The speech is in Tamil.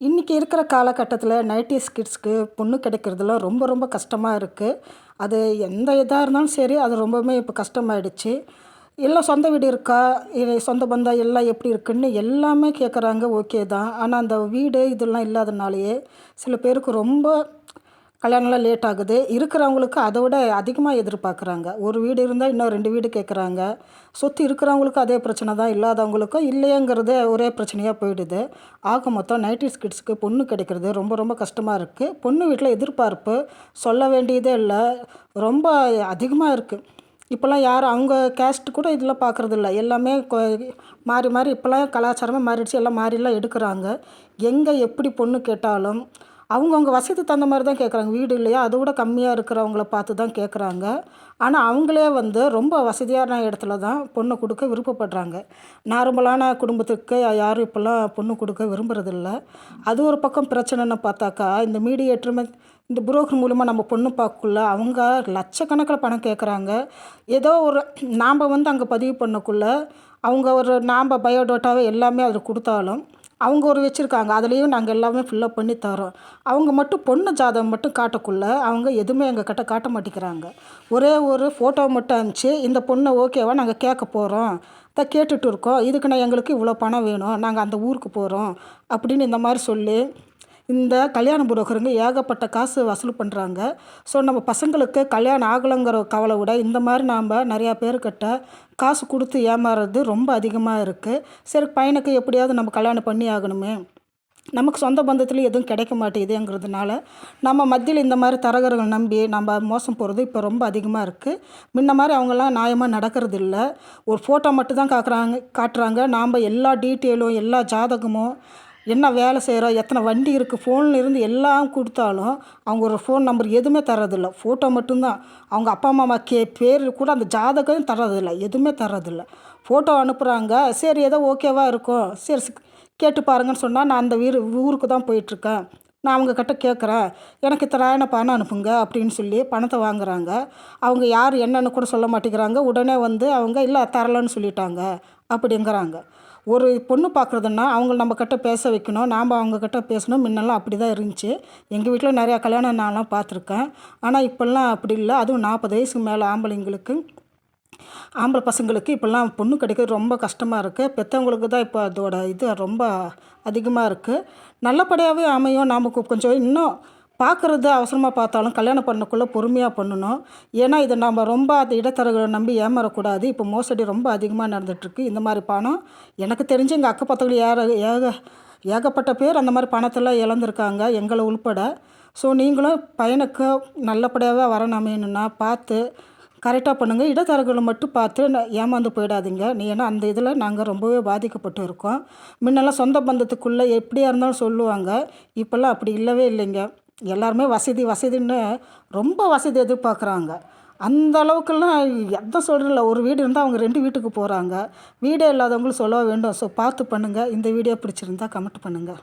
இன்றைக்கி இருக்கிற காலகட்டத்தில் நைன்டிஸ் கிட்ஸ்க்கு பொண்ணு கிடைக்கிறதுல ரொம்ப ரொம்ப கஷ்டமாக இருக்குது அது எந்த இதாக இருந்தாலும் சரி அது ரொம்பவுமே இப்போ கஷ்டமாயிடுச்சு. எல்லாம் சொந்த வீடு இருக்கா? இல்லை சொந்த பந்தம் எல்லாம் எப்படி இருக்குன்னு எல்லாமே கேட்குறாங்க ஓகே தான். ஆனால் அந்த வீடு இதெல்லாம் இல்லாதனாலேயே சில பேருக்கு ரொம்ப கல்யாணம்லாம் லேட் ஆகுது. இருக்கிறவங்களுக்கு அதை விட அதிகமாக எதிர்பார்க்குறாங்க. ஒரு வீடு இருந்தால் இன்னும் ரெண்டு வீடு கேட்குறாங்க சொத்து இருக்கிறவங்களுக்கும் அதே பிரச்சனை தான். இல்லாதவங்களுக்கும் இல்லையங்கிறது ஒரே பிரச்சனையாக போயிடுது. ஆக மொத்தம் நைன்டிஸ் கிட்ஸுக்கு பொண்ணு கிடைக்கிறது ரொம்ப ரொம்ப கஷ்டமாக இருக்குது பொண்ணு வீட்டில் எதிர்பார்ப்பு சொல்ல வேண்டியதே இல்லை. ரொம்ப அதிகமாக இருக்குது இப்போல்லாம் யாரும் அவங்க கேஸ்ட் கூட இதில் பார்க்குறதில்ல எல்லாமே கொ மாறி மாறி இப்போல்லாம் கலாச்சாரமே மாறிடுச்சு. எல்லாம் மாறிலாம் எடுக்கிறாங்க. எங்கே எப்படி பொண்ணு கேட்டாலும் அவங்கவுங்க வசதி தகுந்த மாதிரி தான் கேட்குறாங்க வீடு இல்லையா? அதை விட கம்மியாக இருக்கிறவங்கள பார்த்து தான் கேட்குறாங்க ஆனால் அவங்களே வந்து ரொம்ப வசதியான இடத்துல தான் பொண்ணு கொடுக்க விருப்பப்படுறாங்க. நார்மலான குடும்பத்துக்கு யாரும் இப்போல்லாம் பொண்ணு கொடுக்க விரும்புறதில்ல. அது ஒரு பக்கம் பிரச்சனைன்னு பார்த்தாக்கா இந்த மீடியேட்டருமே இந்த புரோக்கர் மூலிமா நம்ம பொண்ணு பார்க்கக்குள்ள அவங்க லட்சக்கணக்கில் பணம் கேட்குறாங்க ஏதோ ஒரு நாம் வந்து அங்கே பதிவு பண்ணக்குள்ளே அவங்க ஒரு நாம் பயோடோட்டாவே எல்லாமே அதில் கொடுத்தாலும் அவங்க ஒரு வச்சுருக்காங்க. அதுலேயும் நாங்கள் எல்லாமே ஃபில்லப் பண்ணி தரோம் அவங்க மட்டும் பொண்ணு ஜாதகம் மட்டும் காட்டக்குள்ள அவங்க எதுவுமே எங்கள் கிட்ட காட்ட மாட்டேங்கிறாங்க. ஒரே ஒரு ஃபோட்டோ மட்டும் அனுப்பிச்சு இந்த பொண்ணை ஓகேவா நாங்கள் கேட்க போகிறோம் தான் கேட்டுட்டு இருக்கோம். இதுக்கு நான் எங்களுக்கு இவ்வளோ பணம் வேணும். நாங்கள் அந்த ஊருக்கு போகிறோம் அப்படின்னு இந்த மாதிரி சொல்லி இந்த கல்யாண புரோக்கருங்க ஏகப்பட்ட காசு வசூல் பண்ணுறாங்க ஸோ நம்ம பசங்களுக்கு கல்யாணம் ஆகலைங்கிற கவலை விட இந்த மாதிரி நாம் நிறையா பேர்கிட்ட காசு கொடுத்து ஏமாறுறது ரொம்ப அதிகமாக இருக்குது சரி பையனுக்கு எப்படியாவது நம்ம கல்யாணம் பண்ணி ஆகணுமே. நமக்கு சொந்த பந்தத்துலேயும் எதுவும் கிடைக்க மாட்டேங்குதுங்கிறதுனால நம்ம மத்தியில் இந்த மாதிரி தரகர்கள் நம்பி நம்ம மோசம் போகிறது இப்போ ரொம்ப அதிகமாக இருக்குது முன்ன மாதிரி அவங்கெல்லாம் நியாயமாக நடக்கிறது இல்லை ஒரு ஃபோட்டோ மட்டும் தான் காக்குறாங்க காட்டுறாங்க. நாம் எல்லா டீட்டெயிலும் எல்லா ஜாதகமும் என்ன வேலை செய்கிறோம் எத்தனை வண்டி இருக்குது ஃபோனில் இருந்து எல்லாம் கொடுத்தாலும் அவங்க ஒரு ஃபோன் நம்பர் எதுவுமே தர்றதில்ல. ஃபோட்டோ மட்டும்தான். அவங்க அப்பா அம்மா கே பேர் கூட அந்த ஜாதகம் தர்றதில்ல. எதுவுமே தர்றதில்ல. ஃபோட்டோ அனுப்புகிறாங்க சரி ஏதோ ஓகேவாக இருக்கும். சரி கேட்டு பாருங்கன்னு சொன்னால் நான் அந்த வீர் ஊருக்கு தான் போயிட்டுருக்கேன். நான் அவங்கக்கிட்ட கேட்குறேன். எனக்கு இத்தனாயிரம் பணம் அனுப்புங்க அப்படின்னு சொல்லி பணத்தை வாங்குகிறாங்க அவங்க யார் என்னன்னு கூட சொல்ல மாட்டேங்கிறாங்க. உடனே வந்து அவங்க இல்லை தரலன்னு சொல்லிட்டாங்க அப்படிங்கிறாங்க. ஒரு பொண்ணு பார்க்குறதுன்னா அவங்க நம்மக்கிட்ட பேச வைக்கணும் நாம் அவங்கக்கிட்ட பேசணும். முன்னெல்லாம் அப்படி தான் இருந்துச்சு. எங்கள் வீட்டில் நிறையா கல்யாணம் நான்லாம் பார்த்துருக்கேன். ஆனால் இப்போல்லாம் அப்படி இல்லை. அதுவும் நாற்பது வயசுக்கு மேலே ஆம்பளைங்களுக்கு ஆம்பளை பசங்களுக்கு இப்போல்லாம் பொண்ணு கிடைக்கிறது ரொம்ப கஷ்டமாக இருக்குது பெற்றவங்களுக்கு தான் இப்போ அதோட இது ரொம்ப அதிகமாக இருக்குது நல்லபடியாகவே அமையும். நமக்கு கொஞ்சம் இன்னும் பார்க்குறது அவசரமாக பார்த்தாலும் கல்யாணம் பண்ணக்குள்ளே பொறுமையாக பண்ணணும். ஏன்னா இதை நம்ம ரொம்ப அந்த இடைத்தரகளை நம்பி ஏமாறக்கூடாது. இப்போ மோசடி ரொம்ப அதிகமாக நடந்துகிட்ருக்கு இந்த மாதிரி பணம் எனக்கு தெரிஞ்சு எங்கள் அக்க பக்கத்தில் ஏற ஏக ஏகப்பட்ட பேர் அந்த மாதிரி பணத்தெல்லாம் இழந்திருக்காங்க எங்களை உள்பட. ஸோ நீங்களும் பையனுக்கு நல்லபடியாகவே வரணும் பார்த்து கரெக்டாக பண்ணுங்கள் இடைத்தரகளை மட்டும் பார்த்து ஏமாந்து போயிடாதீங்க. நீ ஏன்னா அந்த இதில் நாங்கள் ரொம்பவே பாதிக்கப்பட்டு இருக்கோம். முன்னெல்லாம் சொந்த பந்தத்துக்குள்ளே எப்படியா இருந்தாலும் சொல்லுவாங்க. இப்போல்லாம் அப்படி இல்லவே இல்லைங்க. எல்லாருமே வசதி வசதின்னு ரொம்ப வசதி எதிர்பார்க்குறாங்க. அந்த அளவுக்கெல்லாம் எதை சொல்கிறதில்ல ஒரு வீடு இருந்தால் அவங்க ரெண்டு வீட்டுக்கு போகிறாங்க வீடே இல்லாதவங்களும் சொல்ல வேண்டும். ஸோ பார்த்து பண்ணுங்கள் இந்த வீடியோ பிடிச்சிருந்தா கமெண்ட் பண்ணுங்கள்